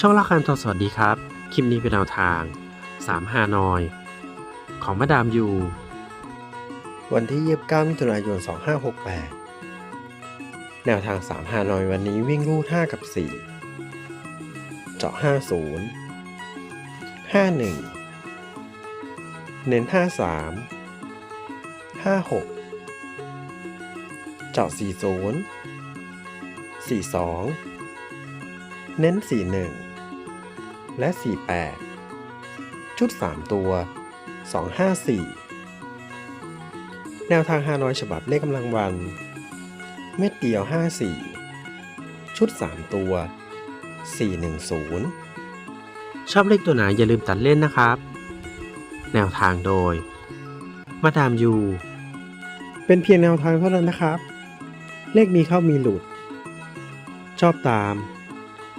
ช่องละคันทอสวัสดีครับ คลิปนี้เป็นแนวทาง 3 ฮานอย ของมาดามยู วันที่ 29 มิถุนายน 2568 แนวทาง 3 ฮานอยวันนี้วิ่งรูด5กับ 4 เจาะ 50 51 เน้น 53 56 เจาะ 40 42 เน้น 41 และ 48 ชุด 3 ตัว 254 แนวทางฮานอยฉบับเลขกำลังวัน เม็ดเดียว 54 ชุด 3 ตัว 410 ชอบเลขตัวไหนอย่าลืมตัดเล่นนะครับ แนวทางโดย มาดามยู เป็นเพียงแนวทางเท่านั้นนะครับ เลขมีเข้ามีหลุด ชอบตาม